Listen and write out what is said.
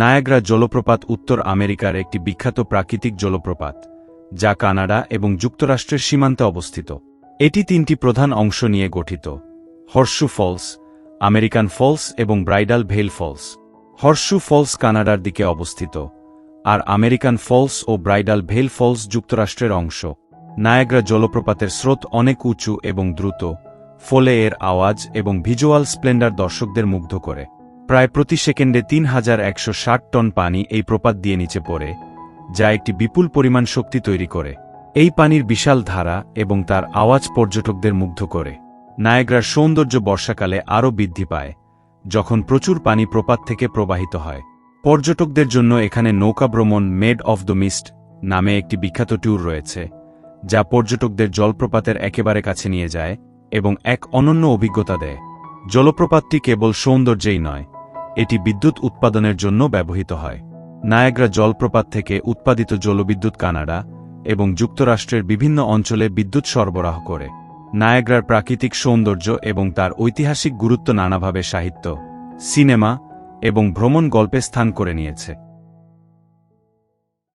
Niagara জলপ্রপাত উত্তর আমেরিকার একটি বিখ্যাত প্রাকৃতিক জলপ্রপাত, যা কানাডা এবং যুক্তরাষ্ট্রের সীমান্তে অবস্থিত। এটি তিনটি প্রধান অংশ নিয়ে গঠিত, হর্ষু ফলস, আমেরিকান ফলস এবং bridal veil falls. Horseshoe falls কানাডার দিকে অবস্থিত, আর আমেরিকান ফলস ও ব্রাইডাল ভেল ফলস যুক্তরাষ্ট্রের অংশ। নায়াগ্রা জলপ্রপাতের স্রোত অনেক উঁচু এবং দ্রুত, ফলে এর আওয়াজ এবং ভিজুয়াল স্প্লেন্ডার দর্শকদের মুগ্ধ করে। প্রায় প্রতি সেকেন্ডে তিন হাজার একশো ষাট টন পানি এই প্রপাত দিয়ে নিচে পড়ে, যা একটি বিপুল পরিমাণ শক্তি তৈরি করে। এই পানির বিশাল ধারা এবং তার আওয়াজ পর্যটকদের মুগ্ধ করে। নায়াগ্রার সৌন্দর্য বর্ষাকালে আরও বৃদ্ধি পায়, যখন প্রচুর পানি প্রপাত থেকে প্রবাহিত হয়। পর্যটকদের জন্য এখানে নৌকা ভ্রমণ মেড অফ দ্য মিস্ট নামে একটি বিখ্যাত ট্যুর রয়েছে, যা পর্যটকদের জলপ্রপাতের একেবারে কাছে নিয়ে যায় এবং এক অনন্য অভিজ্ঞতা দেয়। জলপ্রপাতটি কেবল সৌন্দর্যেই নয় এটি বিদ্যুৎ উৎপাদনের জন্য ব্যবহৃত হয়। নায়াগ্রা জলপ্রপাত থেকে উৎপাদিত জলবিদ্যুৎ কানাডা এবং যুক্তরাষ্ট্রের বিভিন্ন অঞ্চলে বিদ্যুৎ সরবরাহ করে। নায়াগ্রার প্রাকৃতিক সৌন্দর্য এবং তার ঐতিহাসিক গুরুত্ব নানাভাবে সাহিত্য, সিনেমা এবং ভ্রমণ গল্পে স্থান করে নিয়েছে।